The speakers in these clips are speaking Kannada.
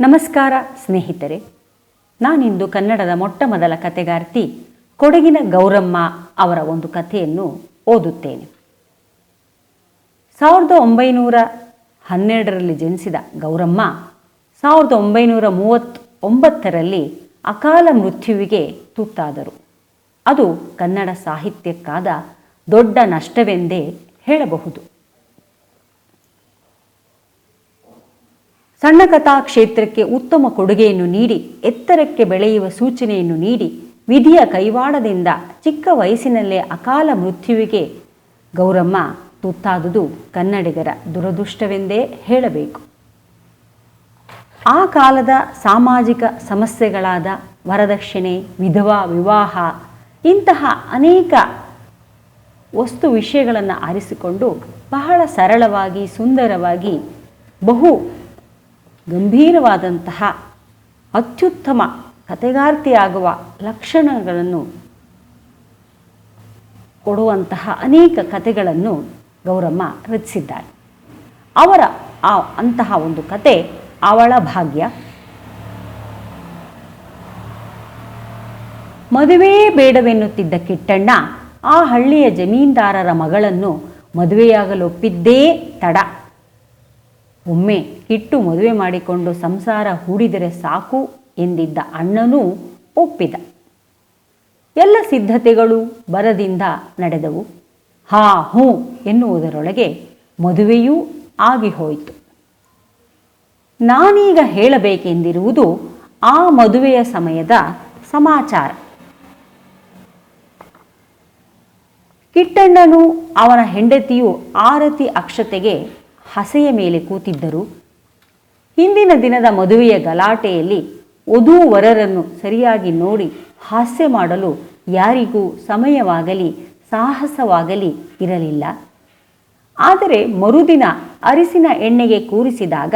ನಮಸ್ಕಾರ, ಸ್ನೇಹಿತರೆ. ನಾನಿಂದು ಕನ್ನಡದ ಮೊಟ್ಟ ಮೊದಲ ಕತೆಗಾರ್ತಿ ಕೊಡಗಿನ ಗೌರಮ್ಮ ಅವರ ಒಂದು ಕಥೆಯನ್ನು ಓದುತ್ತೇನೆ. ಸಾವಿರದ ಒಂಬೈನೂರ ಹನ್ನೆರಡರಲ್ಲಿ ಜನಿಸಿದ ಗೌರಮ್ಮ ಸಾವಿರದ ಒಂಬೈನೂರ ಮೂವತ್ತ್ ಒಂಬತ್ತರಲ್ಲಿ ಅಕಾಲ ಮೃತ್ಯುವಿಗೆ ತುತ್ತಾದರು. ಅದು ಕನ್ನಡ ಸಾಹಿತ್ಯಕ್ಕಾದ ದೊಡ್ಡ ನಷ್ಟವೆಂದೇ ಹೇಳಬಹುದು. ಸಣ್ಣ ಕಥಾ ಕ್ಷೇತ್ರಕ್ಕೆ ಉತ್ತಮ ಕೊಡುಗೆಯನ್ನು ನೀಡಿ, ಎತ್ತರಕ್ಕೆ ಬೆಳೆಯುವ ಸೂಚನೆಯನ್ನು ನೀಡಿ, ವಿಧಿಯ ಕೈವಾಡದಿಂದ ಚಿಕ್ಕ ವಯಸ್ಸಿನಲ್ಲೇ ಅಕಾಲ ಮೃತ್ಯುವಿಗೆ ಗೌರಮ್ಮ ತುತ್ತಾದುದು ಕನ್ನಡಿಗರ ದುರದೃಷ್ಟವೆಂದೇ ಹೇಳಬೇಕು. ಆ ಕಾಲದ ಸಾಮಾಜಿಕ ಸಮಸ್ಯೆಗಳಾದ ವರದಕ್ಷಿಣೆ, ವಿಧವಾ, ವಿವಾಹ, ಇಂತಹ ಅನೇಕ ವಸ್ತು ವಿಷಯಗಳನ್ನು ಆರಿಸಿಕೊಂಡು ಬಹಳ ಸರಳವಾಗಿ, ಸುಂದರವಾಗಿ, ಬಹು ಗಂಭೀರವಾದಂತಹ ಅತ್ಯುತ್ತಮ ಕತೆಗಾರ್ತಿಯಾಗುವ ಲಕ್ಷಣಗಳನ್ನು ಕೊಡುವಂತಹ ಅನೇಕ ಕತೆಗಳನ್ನು ಗೌರಮ್ಮ ರಚಿಸಿದ್ದಾರೆ ಅವರ ಆ ಅಂತಹ ಒಂದು ಕತೆ ಅವಳ ಭಾಗ್ಯ. ಮದುವೆ ಬೇಡವೆನ್ನುತ್ತಿದ್ದ ಕಿಟ್ಟಣ್ಣ ಆ ಹಳ್ಳಿಯ ಜಮೀನ್ದಾರರ ಮಗಳನ್ನು ಮದುವೆಯಾಗಲೊಪ್ಪಿದ್ದೇ ತಡ. ಒಮ್ಮೆ ಕಿಟ್ಟು ಮದುವೆ ಮಾಡಿಕೊಂಡು ಸಂಸಾರ ಹೂಡಿದರೆ ಸಾಕು ಎಂದಿದ್ದ ಅಣ್ಣನೂ ಒಪ್ಪಿದ. ಎಲ್ಲ ಸಿದ್ಧತೆಗಳು ಬರದಿಂದ ನಡೆದವು. ಹಾ, ಹೂ ಎನ್ನುವುದರೊಳಗೆ ಮದುವೆಯೂ ಆಗಿ ಹೋಯಿತು. ನಾನೀಗ ಹೇಳಬೇಕೆಂದಿರುವುದು ಆ ಮದುವೆಯ ಸಮಯದ ಸಮಾಚಾರ. ಕಿಟ್ಟಣ್ಣನು ಅವನ ಹೆಂಡತಿಯು ಆರತಿ ಅಕ್ಷತೆಗೆ ಹಸೆಯ ಮೇಲೆ ಕೂತಿದ್ದರು. ಹಿಂದಿನ ದಿನದ ಮದುವೆಯ ಗಲಾಟೆಯಲ್ಲಿ ವಧೂವರರನ್ನು ಸರಿಯಾಗಿ ನೋಡಿ ಹಾಸ್ಯ ಮಾಡಲು ಯಾರಿಗೂ ಸಮಯವಾಗಲಿ, ಸಾಹಸವಾಗಲಿ ಇರಲಿಲ್ಲ. ಆದರೆ ಮರುದಿನ ಅರಿಸಿನ ಎಣ್ಣೆಗೆ ಕೂರಿಸಿದಾಗ,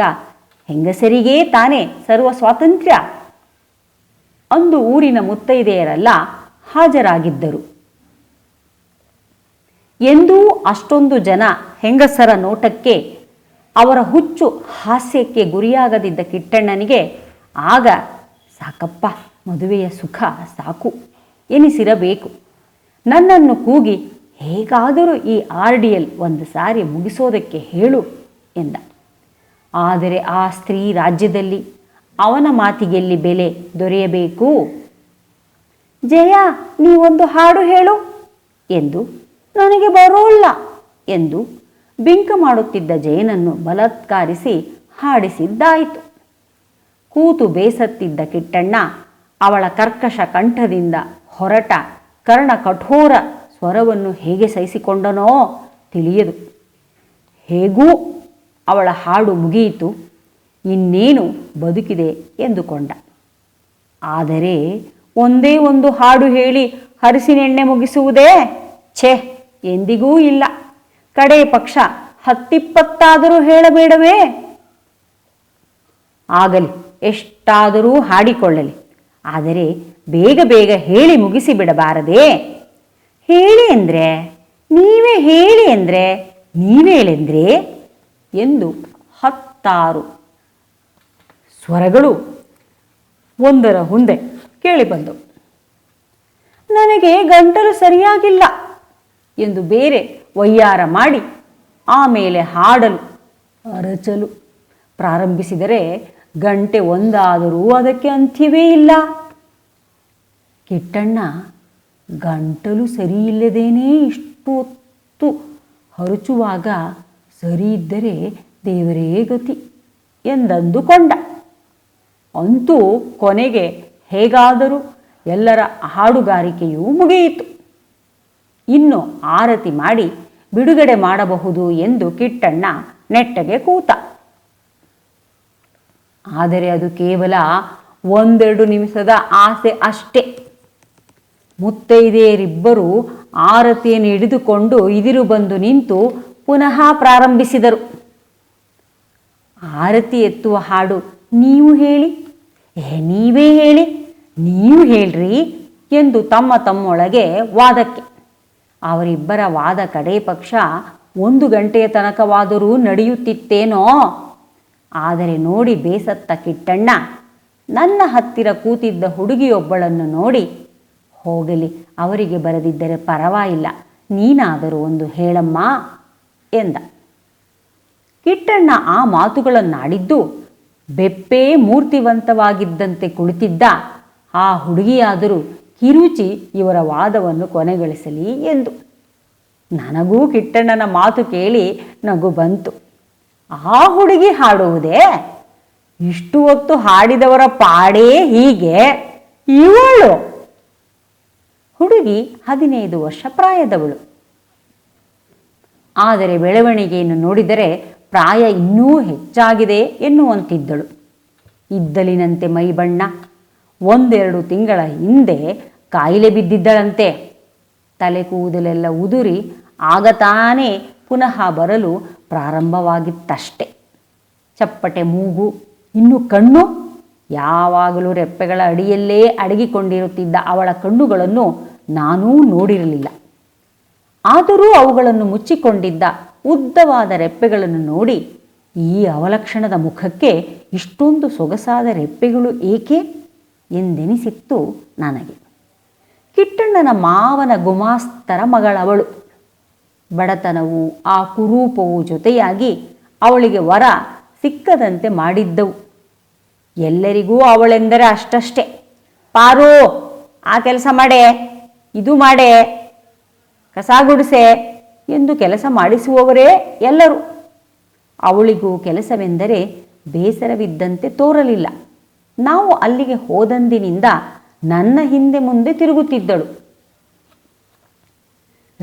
ಹೆಂಗಸರಿಗೇ ತಾನೇ ಸರ್ವ ಸ್ವಾತಂತ್ರ್ಯ ಅಂದು ಊರಿನ ಮುತ್ತೈದೆಯರೆಲ್ಲ ಹಾಜರಾಗಿದ್ದರು. ಎಂದೂ ಅಷ್ಟೊಂದು ಜನ ಹೆಂಗಸರ ನೋಟಕ್ಕೆ ಅವರ ಹುಚ್ಚು ಹಾಸ್ಯಕ್ಕೆ ಗುರಿಯಾಗದಿದ್ದ ಕಿಟ್ಟಣ್ಣನಿಗೆ ಆಗ ಸಾಕಪ್ಪ, ಮದುವೆಯ ಸುಖ ಸಾಕು ಎನಿಸಿರಬೇಕು. ನನ್ನನ್ನು ಕೂಗಿ ಹೇಗಾದರೂ ಈ ಆರ್ ಡಿ ಎಲ್ ಒಂದು ಸಾರಿ ಮುಗಿಸೋದಕ್ಕೆ ಹೇಳು ಎಂದ. ಆದರೆ ಆ ಸ್ತ್ರೀ ರಾಜ್ಯದಲ್ಲಿ ಅವನ ಮಾತಿಗೆಲ್ಲಿ ಬೆಲೆ ದೊರೆಯಬೇಕು? ಜಯ, ನೀವೊಂದು ಹಾಡು ಹೇಳು ಎಂದು ನನಗೆ ಬರೋಲ್ಲ ಎಂದು ಬಿಂಕ ಮಾಡುತ್ತಿದ್ದ ಜಯನನ್ನು ಬಲತ್ಕಾರಿಸಿ ಹಾಡಿಸಿದ್ದಾಯಿತು. ಕೂತು ಬೇಸತ್ತಿದ್ದ ಕಿಟ್ಟಣ್ಣ ಅವಳ ಕರ್ಕಶ ಕಂಠದಿಂದ ಹೊರಟ ಕರ್ಣ ಕಠೋರ ಸ್ವರವನ್ನು ಹೇಗೆ ಸಹಿಸಿಕೊಂಡನೋ ತಿಳಿಯದು. ಹೇಗೂ ಅವಳ ಹಾಡು ಮುಗಿಯಿತು, ಇನ್ನೇನು ಬದುಕಿದೆ ಎಂದುಕೊಂಡ. ಆದರೆ ಒಂದೇ ಒಂದು ಹಾಡು ಹೇಳಿ ಹರಿಸಿನೆಣ್ಣೆ ಮುಗಿಸುವುದೇ ಛೇ ಎಂದಿಗೂ ಇಲ್ಲ. ಕಡೆ ಪಕ್ಷ ಹತ್ತಿಪ್ಪತ್ತಾದರೂ ಹೇಳಬೇಡವೇ? ಆಗಲಿ, ಎಷ್ಟಾದರೂ ಹಾಡಿಕೊಳ್ಳಲಿ. ಆದರೆ ಬೇಗ ಬೇಗ ಹೇಳಿ ಮುಗಿಸಿ ಬಿಡಬಾರದೇ? ಹೇಳಿ ಎಂದ್ರೆ ನೀವೇ ಹೇಳಿ ಎಂದರೆ ನೀವೇಳೆಂದ್ರೆ ಎಂದು ಹತ್ತಾರು ಸ್ವರಗಳು ಒಂದರ ಮುಂದೆ ಕೇಳಿಬಂದವು ನನಗೆ ಗಂಟಲು ಸರಿಯಾಗಿಲ್ಲ ಎಂದು ಬೇರೆ ವಯ್ಯಾರ ಮಾಡಿ ಆಮೇಲೆ ಹಾಡಲು ಅರಚಲು ಪ್ರಾರಂಭಿಸಿದರೆ ಗಂಟೆ ಒಂದಾದರೂ ಅದಕ್ಕೆ ಅಂತ್ಯವೇ ಇಲ್ಲ. ಕಿಟ್ಟಣ್ಣ, ಗಂಟಲು ಸರಿಯಿಲ್ಲದೇನೇ ಇಷ್ಟು ಹೊತ್ತು ಹರಚುವಾಗ ಸರಿ ದೇವರೇ ಗತಿ ಎಂದಂದುಕೊಂಡ. ಅಂತೂ ಕೊನೆಗೆ ಹೇಗಾದರೂ ಎಲ್ಲರ ಹಾಡುಗಾರಿಕೆಯೂ ಮುಗಿಯಿತು. ಇನ್ನು ಆರತಿ ಮಾಡಿ ಬಿಡುಗಡೆ ಮಾಡಬಹುದು ಎಂದು ಕಿಟ್ಟಣ್ಣ ನೆಟ್ಟಗೆ ಕೂತ. ಆದರೆ ಅದು ಕೇವಲ ಒಂದೆರಡು ನಿಮಿಷದ ಆಸೆ ಅಷ್ಟೇ. ಮುತ್ತೈದೆಯರಿಬ್ಬರು ಆರತಿಯನ್ನು ಹಿಡಿದುಕೊಂಡು ಇದಿರು ಬಂದು ನಿಂತು ಪುನಃ ಪ್ರಾರಂಭಿಸಿದರು. ಆರತಿ ಎತ್ತುವ ಹಾಡು ನೀವು ಹೇಳಿ. ಏ, ನೀವೇ ಹೇಳಿ. ನೀವು ಹೇಳ್ರಿ ಎಂದು ತಮ್ಮ ತಮ್ಮೊಳಗೆ ವಾದಕ್ಕೆ. ಅವರಿಬ್ಬರ ವಾದ ಕಡೆ ಪಕ್ಷ ಒಂದು ಗಂಟೆಯ ತನಕವಾದರೂ ನಡೆಯುತ್ತಿತ್ತೇನೋ? ಆದರೆ ನೋಡಿ ಬೇಸತ್ತ ಕಿಟ್ಟಣ್ಣ. ನನ್ನ ಹತ್ತಿರ ಕೂತಿದ್ದ ಹುಡುಗಿಯೊಬ್ಬಳನ್ನು ನೋಡಿ. ಹೋಗಲಿ, ಅವರಿಗೆ ಬರದಿದ್ದರೆ ಪರವಾಗಿಲ್ಲ. ನೀನಾದರೂ ಒಂದು ಹೇಳಮ್ಮ ಎಂದ. ಕಿಟ್ಟಣ್ಣ ಆ ಮಾತುಗಳನ್ನಾಡಿದ್ದು ಬೆಪ್ಪೇ ಮೂರ್ತಿವಂತವಾಗಿದ್ದಂತೆ ಕುಳಿತಿದ್ದ. ಆ ಹುಡುಗಿಯಾದರೂ ಕಿರುಚಿ ಇವರ ವಾದವನ್ನು ಕೊನೆಗೊಳಿಸಲಿ ಎಂದು. ನನಗೂ ಕಿಟ್ಟಣ್ಣನ ಮಾತು ಕೇಳಿ ನಗು ಬಂತು. ಆ ಹುಡುಗಿ ಹಾಡುವುದೇ? ಇಷ್ಟು ಹೊತ್ತು ಹಾಡಿದವರ ಪಾಡೇ ಹೀಗೆ? ಇವಳು? ಹುಡುಗಿ ಹದಿನೈದು ವರ್ಷ ಪ್ರಾಯದವಳು. ಆದರೆ ಬೆಳವಣಿಗೆಯನ್ನು ನೋಡಿದರೆ ಪ್ರಾಯ ಇನ್ನೂ ಹೆಚ್ಚಾಗಿದೆ ಎನ್ನುವಂತಿದ್ದಳು. ಇದ್ದಲಿನಂತೆ ಮೈಬಣ್ಣ ಒಂದೆರಡು ತಿಂಗಳ ಹಿಂದೆ ಕಾಯಿಲೆ ಬಿದ್ದಿದ್ದಳಂತೆ. ತಲೆ ಕೂದಲೆಲ್ಲ ಉದುರಿ ಆಗ ತಾನೇ ಪುನಃ ಬರಲು ಪ್ರಾರಂಭವಾಗಿತ್ತಷ್ಟೆ. ಚಪ್ಪಟೆ, ಮೂಗು, ಇನ್ನು ಕಣ್ಣು ಯಾವಾಗಲೂ ರೆಪ್ಪೆಗಳ ಅಡಿಯಲ್ಲೇ ಅಡಗಿಕೊಂಡಿರುತ್ತಿದ್ದ ಅವಳ ಕಣ್ಣುಗಳನ್ನು ನಾನೂ ನೋಡಿರಲಿಲ್ಲ. ಆದರೂ ಅವುಗಳನ್ನು ಮುಚ್ಚಿಕೊಂಡಿದ್ದ ಉದ್ದವಾದ ರೆಪ್ಪೆಗಳನ್ನು ನೋಡಿ ಈ ಅವಲಕ್ಷಣದ ಮುಖಕ್ಕೆ ಇಷ್ಟೊಂದು ಸೊಗಸಾದ ರೆಪ್ಪೆಗಳು ಏಕೆ? ಎಂದೆನಿಸಿತ್ತು ನನಗೆ. ಕಿಟ್ಟಣ್ಣನ ಮಾವನ ಗುಮಾಸ್ತರ ಮಗಳವಳು. ಬಡತನವು ಆ ಕುರೂಪವು ಜೊತೆಯಾಗಿ ಅವಳಿಗೆ ವರ ಸಿಕ್ಕದಂತೆ ಮಾಡಿದ್ದವು. ಎಲ್ಲರಿಗೂ ಅವಳೆಂದರೆ ಅಷ್ಟಷ್ಟೇ. ಪಾರು, ಆ ಕೆಲಸ ಮಾಡೆ, ಇದು ಮಾಡೆ, ಕಸ ಗುಡಿಸೆ ಎಂದು ಕೆಲಸ ಮಾಡಿಸುವವರೇ ಎಲ್ಲರೂ. ಅವಳಿಗೂ ಕೆಲಸವೆಂದರೆ ಬೇಸರವಿದ್ದಂತೆ ತೋರಲಿಲ್ಲ. ನಾವು ಅಲ್ಲಿಗೆ ಹೋದಂದಿನಿಂದ ನನ್ನ ಹಿಂದೆ ಮುಂದೆ ತಿರುಗುತ್ತಿದ್ದಳು.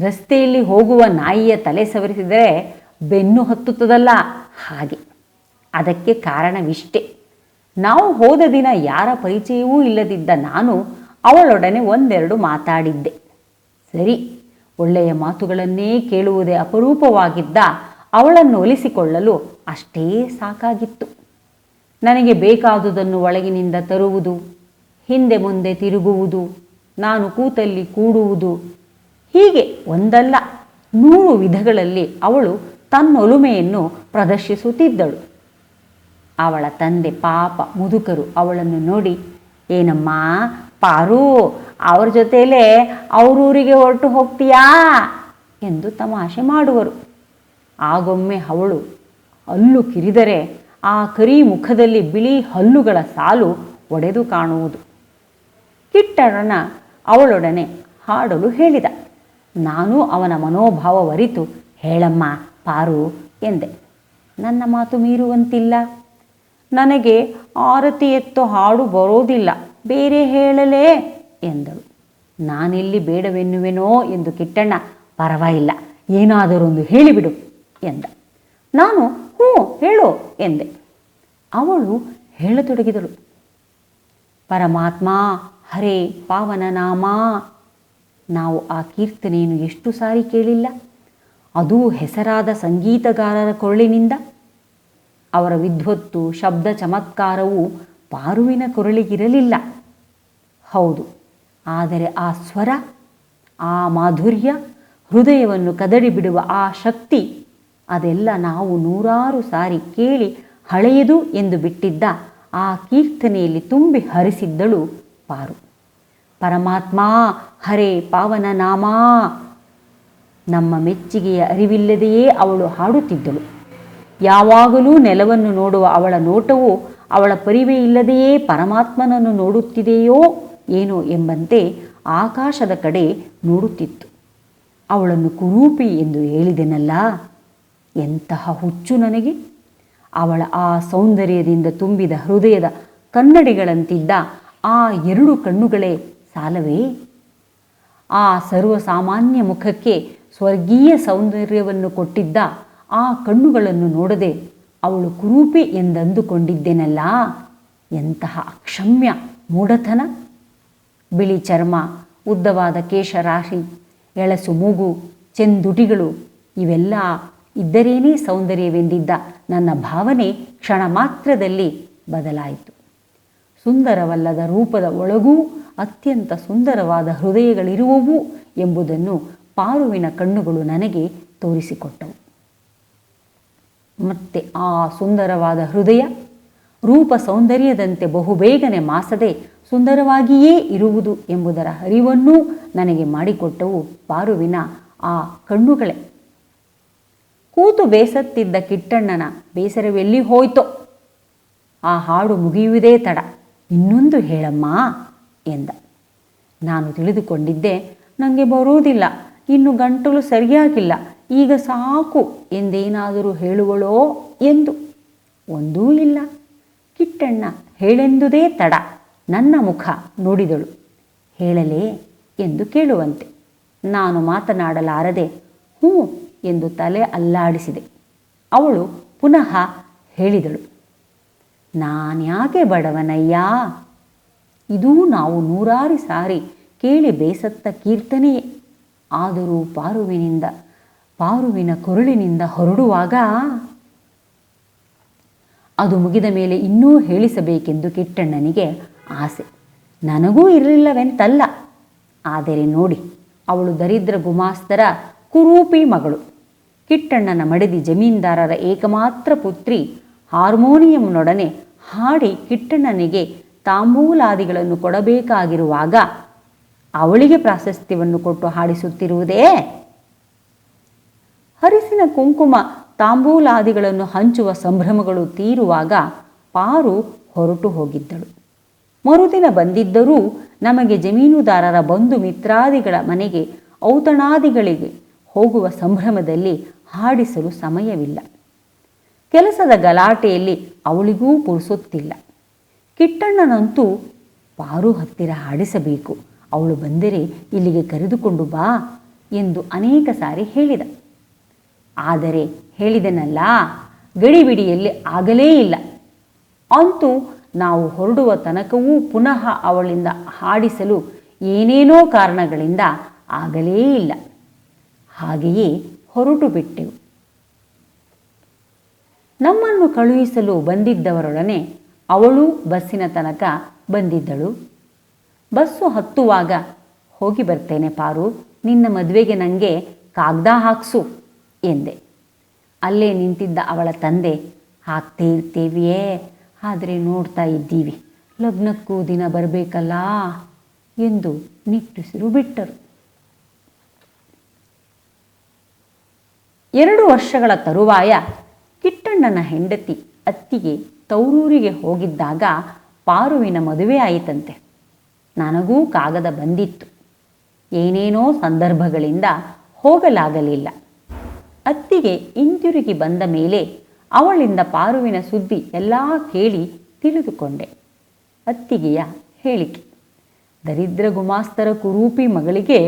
ರಸ್ತೆಯಲ್ಲಿ ಹೋಗುವ ನಾಯಿಯ ತಲೆ ಸವರಿಸಿದರೆ ಬೆನ್ನು ಹತ್ತುತ್ತದಲ್ಲ? ಹಾಗೆ. ಅದಕ್ಕೆ ಕಾರಣವಿಷ್ಟೆ. ನಾವು ಹೋದ ದಿನ ಯಾರ ಪರಿಚಯವೂ ಇಲ್ಲದಿದ್ದ ನಾನು ಅವಳೊಡನೆ ಒಂದೆರಡು ಮಾತಾಡಿದ್ದೆ. ಸರಿ, ಒಳ್ಳೆಯ ಮಾತುಗಳನ್ನೇ ಕೇಳುವುದೇ ಅಪರೂಪವಾಗಿದ್ದ ಅವಳನ್ನು ಒಲಿಸಿಕೊಳ್ಳಲು ಅಷ್ಟೇ ಸಾಕಾಗಿತ್ತು. ನನಗೆ ಬೇಕಾದುದನ್ನು ಒಳಗಿನಿಂದ ತರುವುದು, ಹಿಂದೆ ಮುಂದೆ ತಿರುಗುವುದು, ನಾನು ಕೂತಲ್ಲಿ ಕೂಡುವುದು. ಹೀಗೆ ಒಂದಲ್ಲ, ನೂರು ವಿಧಗಳಲ್ಲಿ ಅವಳು ತನ್ನೊಲುಮೆಯನ್ನು ಪ್ರದರ್ಶಿಸುತ್ತಿದ್ದಳು. ಅವಳ ತಂದೆ ಪಾಪ ಮುದುಕರು ಅವಳನ್ನು ನೋಡಿ, ಏನಮ್ಮ, ಪಾರು, ಅವ್ರ ಜೊತೆಯಲ್ಲೇ ಅವರೂರಿಗೆ ಹೊರಟು ಹೋಗ್ತೀಯಾ? ಎಂದು ತಮಾಷೆ ಮಾಡುವರು. ಆಗೊಮ್ಮೆ ಅವಳು ಅಲ್ಲು ಕಿರಿದರೆ ಆ ಕರಿ ಮುಖದಲ್ಲಿ ಬಿಳಿ ಹಲ್ಲುಗಳ ಸಾಲು ಒಡೆದು ಕಾಣುವುದು. ಕಿಟ್ಟರನ ಅವಳೊಡನೆ ಹಾಡಲು ಹೇಳಿದ. ನಾನು ಅವನ ಮನೋಭಾವವರಿತು ಹೇಳಮ್ಮ, ಪಾರು, ಎಂದೆ. ನನ್ನ ಮಾತು ಮೀರುವಂತಿಲ್ಲ. ನನಗೆ ಆರತಿ ಎತ್ತು ಹಾಡು ಬರೋದಿಲ್ಲ. ಬೇರೆ ಹೇಳಲೇ, ಎಂದಳು. ನಾನಿಲ್ಲಿ ಬೇಡವೆನ್ನುವೆನೋ ಎಂದು ಕಿಟ್ಟಣ್ಣ, ಪರವಾಗಿಲ್ಲ. ಏನಾದರೊಂದು ಹೇಳಿಬಿಡು, ಎಂದ. ನಾನು ಹ್ಞೂ, ಹೇಳು ಎಂದೆ. ಅವಳು ಹೇಳತೊಡಗಿದಳು. ಪರಮಾತ್ಮ, ಹರೇ ಪಾವನ ನಾಮ. ನಾವು ಆ ಕೀರ್ತನೆಯನ್ನು ಎಷ್ಟು ಸಾರಿ ಕೇಳಿಲ್ಲ. ಅದೂ ಹೆಸರಾದ ಸಂಗೀತಗಾರರ ಕೊರಳಿನಿಂದ. ಅವರ ವಿದ್ವತ್ತು, ಶಬ್ದ ಚಮತ್ಕಾರವು ಪಾರುವಿನ ಕೊರಳಿಗಿರಲಿಲ್ಲ. ಹೌದು, ಆದರೆ ಆ ಸ್ವರ, ಆ ಮಾಧುರ್ಯ, ಹೃದಯವನ್ನು ಕದಡಿ ಬಿಡುವ ಆ ಶಕ್ತಿ ಅದೆಲ್ಲ ನಾವು ನೂರಾರು ಸಾರಿ ಕೇಳಿ ಹಳೆಯದು ಎಂದು ಬಿಟ್ಟಿದ್ದ ಆ ಕೀರ್ತನೆಯಲ್ಲಿ ತುಂಬಿ ಹರಿಸಿದ್ದಳು ಪಾರು. ಪರಮಾತ್ಮ, ಹರೇ ಪಾವನ ನಾಮ. ನಮ್ಮ ಮೆಚ್ಚುಗೆಯ ಅರಿವಿಲ್ಲದೆಯೇ ಅವಳು ಹಾಡುತ್ತಿದ್ದಳು. ಯಾವಾಗಲೂ ನೆಲವನ್ನು ನೋಡುವ ಅವಳ ನೋಟವು ಅವಳ ಪರಿವೆಯಿಲ್ಲದೆಯೇ ಪರಮಾತ್ಮನನ್ನು ನೋಡುತ್ತಿದೆಯೋ ಏನೋ ಎಂಬಂತೆ ಆಕಾಶದ ಕಡೆ ನೋಡುತ್ತಿತ್ತು. ಅವಳನ್ನು ಕುರೂಪಿ ಎಂದು ಹೇಳಿದೆನಲ್ಲ? ಎಂತಹ ಹುಚ್ಚು ನನಗೆ? ಅವಳ ಆ ಸೌಂದರ್ಯದಿಂದ ತುಂಬಿದ ಹೃದಯದ ಕನ್ನಡಿಗಳಂತಿದ್ದ ಆ ಎರಡು ಕಣ್ಣುಗಳೇ ಸಾಲವೇ? ಆ ಸರ್ವಸಾಮಾನ್ಯ ಮುಖಕ್ಕೆ ಸ್ವರ್ಗೀಯ ಸೌಂದರ್ಯವನ್ನು ಕೊಟ್ಟಿದ್ದ ಆ ಕಣ್ಣುಗಳನ್ನು ನೋಡದೆ ಅವಳು ಕುರೂಪಿ ಎಂದಂದುಕೊಂಡಿದ್ದೇನಲ್ಲ? ಎಂತಹ ಅಕ್ಷಮ್ಯ ಮೂಢತನ? ಬಿಳಿ ಚರ್ಮ, ಉದ್ದವಾದ ಕೇಶರಾಶಿ, ಎಳಸು ಮೂಗು, ಚೆಂದುಟಿಗಳು ಇವೆಲ್ಲ ಇದ್ದರೇನೇ ಸೌಂದರ್ಯವೆಂದಿದ್ದ ನನ್ನ ಭಾವನೆ ಕ್ಷಣ ಮಾತ್ರದಲ್ಲಿ ಬದಲಾಯಿತು. ಸುಂದರವಲ್ಲದ ರೂಪದ ಒಳಗೂ ಅತ್ಯಂತ ಸುಂದರವಾದ ಹೃದಯಗಳಿರುವವು ಎಂಬುದನ್ನು ಪಾರುವಿನ ಕಣ್ಣುಗಳು ನನಗೆ ತೋರಿಸಿಕೊಟ್ಟವು. ಮತ್ತೆ ಆ ಸುಂದರವಾದ ಹೃದಯ ರೂಪ ಸೌಂದರ್ಯದಂತೆ ಬಹುಬೇಗನೆ ಮಾಸದೆ ಸುಂದರವಾಗಿಯೇ ಇರುವುದು ಎಂಬುದರ ಅರಿವನ್ನೂ ನನಗೆ ಮಾಡಿಕೊಟ್ಟವು ಪಾರುವಿನ ಆ ಕಣ್ಣುಗಳೇ. ಕೂತು ಬೇಸತ್ತಿದ್ದ ಕಿಟ್ಟಣ್ಣನ ಬೇಸರವೆಲ್ಲಿ ಹೋಯ್ತೋ. ಆ ಹಾಡು ಮುಗಿಯುವುದೇ ತಡ. ಇನ್ನೊಂದು ಹೇಳಮ್ಮ ಎಂದ. ನಾನು ತಿಳಿದುಕೊಂಡಿದ್ದೆ ನನಗೆ ಬರುವುದಿಲ್ಲ ಇನ್ನು ಗಂಟಲು ಸರಿಯಾಗಿಲ್ಲ. ಈಗ ಸಾಕು ಎಂದೇನಾದರೂ ಹೇಳುವಳೋ ಎಂದು. ಒಂದೂ ಇಲ್ಲ. ಕಿಟ್ಟಣ್ಣ ಹೇಳೆಂದುದೇ ತಡ. ನನ್ನ ಮುಖ ನೋಡಿದಳು. ಹೇಳಲೇ ಎಂದು ಕೇಳುವಂತೆ. ನಾನು ಮಾತನಾಡಲಾರದೆ, ಹ್ಞೂ ಎಂದು ತಲೆ ಅಲ್ಲಾಡಿಸಿದೆ. ಅವಳು ಪುನಃ ಹೇಳಿದಳು ನಾನ್ಯಾಕೆ ಬಡವನಯ್ಯ? ಇದೂ ನಾವು ನೂರಾರು ಸಾರಿ ಕೇಳಿ ಬೇಸತ್ತ ಕೀರ್ತನೆಯೇ ಆದರೂ ಪಾರುವಿನಿಂದ, ಪಾರುವಿನ ಕೊರಳಿನಿಂದ ಹೊರಡುವಾಗ ಅದು ಮುಗಿದ ಮೇಲೆ ಇನ್ನೂ ಹೇಳಿಸಬೇಕೆಂದು ಕಿಟ್ಟಣ್ಣನಿಗೆ ಆಸೆ. ನನಗೂ ಇರಲಿಲ್ಲವೆಂತಲ್ಲ. ಆದರೆ ನೋಡಿ, ಅವಳು ದರಿದ್ರ ಗುಮಾಸ್ತರ ಕುರೂಪಿ ಮಗಳು. ಕಿಟ್ಟಣ್ಣನ ಮಡದಿ ಜಮೀನ್ದಾರರ ಏಕಮಾತ್ರ ಪುತ್ರಿ ಹಾರ್ಮೋನಿಯಂನೊಡನೆ ಹಾಡಿ ಕಿಟ್ಟಣ್ಣನಿಗೆ ತಾಂಬೂಲಾದಿಗಳನ್ನು ಕೊಡಬೇಕಾಗಿರುವಾಗ ಅವಳಿಗೆ ಪ್ರಾಶಸ್ತ್ಯವನ್ನು ಕೊಟ್ಟು ಹಾಡಿಸುತ್ತಿರುವುದೇ? ಹರಿಸಿನ ಕುಂಕುಮ ತಾಂಬೂಲಾದಿಗಳನ್ನು ಹಂಚುವ ಸಂಭ್ರಮಗಳು ತೀರುವಾಗ ಪಾರು ಹೊರಟು ಹೋಗಿದ್ದಳು. ಮರುದಿನ ಬಂದಿದ್ದರೂ ನಮಗೆ ಜಮೀನುದಾರರ ಬಂಧು ಮಿತ್ರಾದಿಗಳ ಮನೆಗೆ ಔತಣಾದಿಗಳಿಗೆ ಹೋಗುವ ಸಂಭ್ರಮದಲ್ಲಿ ಹಾಡಿಸಲು ಸಮಯವಿಲ್ಲ. ಕೆಲಸದ ಗಲಾಟೆಯಲ್ಲಿ ಅವಳಿಗೂ ಪುರುಸುತ್ತಿಲ್ಲ. ಕಿಟ್ಟಣ್ಣನಂತೂ ಪಾರು ಹತ್ತಿರ ಹಾಡಿಸಬೇಕು. ಅವಳು ಬಂದರೆ ಇಲ್ಲಿಗೆ ಕರೆದುಕೊಂಡು ಬಾ ಎಂದು ಅನೇಕ ಸಾರಿ ಹೇಳಿದ. ಆದರೆ ಹೇಳಿದನಲ್ಲ, ಗಡಿಬಿಡಿಯಲ್ಲಿ ಆಗಲೇ ಇಲ್ಲ. ಅಂತೂ ನಾವು ಹೊರಡುವ ತನಕವೂ ಪುನಃ ಅವಳಿಂದ ಹಾಡಿಸಲು ಏನೇನೋ ಕಾರಣಗಳಿಂದ ಆಗಲೇ ಇಲ್ಲ. ಹಾಗೆಯೇ ಹೊರಟು ಬಿಟ್ಟೆವು ನಮ್ಮನ್ನು ಕಳುಹಿಸಲು ಬಂದಿದ್ದವರೊಡನೆ ಅವಳು ಬಸ್ಸಿನ ತನಕ ಬಂದಿದ್ದಳು. ಬಸ್ಸು ಹತ್ತುವಾಗ, ಹೋಗಿ ಬರ್ತೇನೆ ಪಾರು, ನಿನ್ನ ಮದುವೆಗೆ ನನಗೆ ಕಾಗ್ದ ಹಾಕ್ಸು, ಎಂದೆ. ಅಲ್ಲೇ ನಿಂತಿದ್ದ ಅವಳ ತಂದೆ ಹಾಕ್ತೇ ಇರ್ತೇವಿಯೇ ಆದರೆ ನೋಡ್ತಾ ಇದ್ದೀವಿ, ಲಗ್ನಕ್ಕೂ ದಿನ ಬರಬೇಕಲ್ಲ, ಎಂದು ನಿಟ್ಟುಸಿರು ಬಿಟ್ಟರು. ಎರಡು ವರ್ಷಗಳ ತರುವಾಯ ಕಿಟ್ಟಣ್ಣನ ಹೆಂಡತಿ ಅತ್ತಿಗೆ ತೌರೂರಿಗೆ ಹೋಗಿದ್ದಾಗ ಪಾರುವಿನ ಮದುವೆ ಆಯಿತಂತೆ. ನನಗೂ ಕಾಗದ ಬಂದಿತ್ತು. ಏನೇನೋ ಸಂದರ್ಭಗಳಿಂದ ಹೋಗಲಾಗಲಿಲ್ಲ. ಅತ್ತಿಗೆ ಹಿಂತಿರುಗಿ ಬಂದ ಮೇಲೆ ಅವಳಿಂದ ಪಾರುವಿನ ಸುದ್ದಿ ಎಲ್ಲ ಕೇಳಿ ತಿಳಿದುಕೊಂಡೆ. ಅತ್ತಿಗೆಯ ಹೇಳಿಕೆ, ದರಿದ್ರ ಗುಮಾಸ್ತರ ಕುರೂಪಿ ಮಗಳಿಗೆ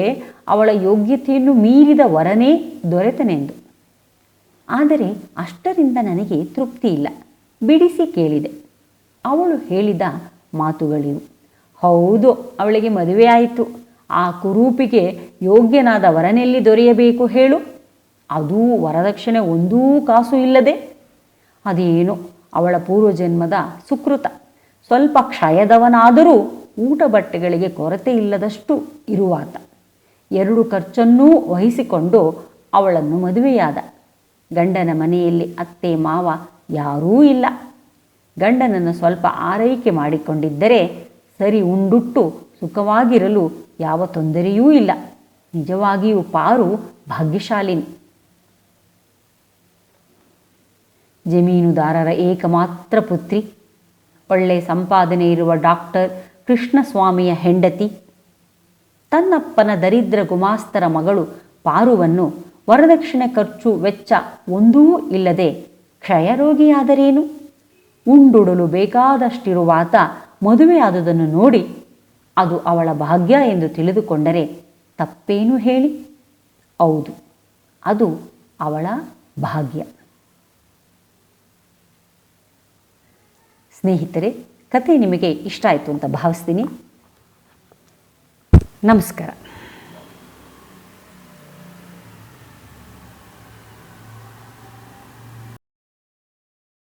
ಅವಳ ಯೋಗ್ಯತೆಯನ್ನು ಮೀರಿದ ವರನೇ ದೊರೆತನೆಂದು. ಆದರೆ ಅಷ್ಟರಿಂದ ನನಗೆ ತೃಪ್ತಿ ಇಲ್ಲ. ಬಿಡಿಸಿ ಕೇಳಿದೆ. ಅವಳು ಹೇಳಿದ ಮಾತುಗಳಿವು. ಹೌದು, ಅವಳಿಗೆ ಮದುವೆ ಆಯಿತು. ಆ ಕುರೂಪಿಗೆ ಯೋಗ್ಯನಾದ ವರನೆಲ್ಲಿ ದೊರೆಯಬೇಕು ಹೇಳು. ಅದೂ ವರದಕ್ಷಿಣೆ ಒಂದೂ ಕಾಸು ಇಲ್ಲದೆ. ಅದೇನು, ಅವಳ ಪೂರ್ವಜನ್ಮದ ಸುಕೃತ. ಸ್ವಲ್ಪ ಕ್ಷಯದವನಾದರೂ ಊಟ ಬಟ್ಟೆಗಳಿಗೆ ಕೊರತೆ ಇಲ್ಲದಷ್ಟು ಇರುವಾತ. ಎರಡು ಖರ್ಚನ್ನೂ ವಹಿಸಿಕೊಂಡು ಅವಳನ್ನು ಮದುವೆಯಾದ. ಗಂಡನ ಮನೆಯಲ್ಲಿ ಅತ್ತೆ ಮಾವ ಯಾರೂ ಇಲ್ಲ. ಗಂಡನನ್ನು ಸ್ವಲ್ಪ ಆರೈಕೆ ಮಾಡಿಕೊಂಡಿದ್ದರೆ ಸರಿ ಉಂಡುಟ್ಟು ಸುಖವಾಗಿರಲು ಯಾವ ತೊಂದರೆಯೂ ಇಲ್ಲ. ನಿಜವಾಗಿಯೂ ಪಾರು ಭಾಗ್ಯಶಾಲಿನಿ. ಜಮೀನುದಾರರ ಏಕಮಾತ್ರ ಪುತ್ರಿ. ಒಳ್ಳೆ ಸಂಪಾದನೆ ಇರುವ ಡಾಕ್ಟರ್ ಕೃಷ್ಣಸ್ವಾಮಿಯ ಹೆಂಡತಿ. ತನ್ನಪ್ಪನ ದರಿದ್ರ ಗುಮಾಸ್ತರ ಮಗಳು ಪಾರುವನ್ನು ವರದಕ್ಷಿಣೆ ಖರ್ಚು ವೆಚ್ಚ ಒಂದೂ ಇಲ್ಲದೆ ಕ್ಷಯರೋಗಿಯಾದರೇನು? ಉಂಡುಡಲು ಬೇಕಾದಷ್ಟಿರುವಾತ ಮದುವೆಯಾದುದನ್ನು ನೋಡಿ ಅದು ಅವಳ ಭಾಗ್ಯ ಎಂದು ತಿಳಿದುಕೊಂಡರೆ ತಪ್ಪೇನು ಹೇಳಿ? ಹೌದು, ಅದು ಅವಳ ಭಾಗ್ಯ. ಸ್ನೇಹಿತರೆ, ಕತೆ ನಿಮಗೆ ಇಷ್ಟ ಆಯಿತು ಅಂತ ಭಾವಿಸ್ತೀನಿ. ನಮಸ್ಕಾರ.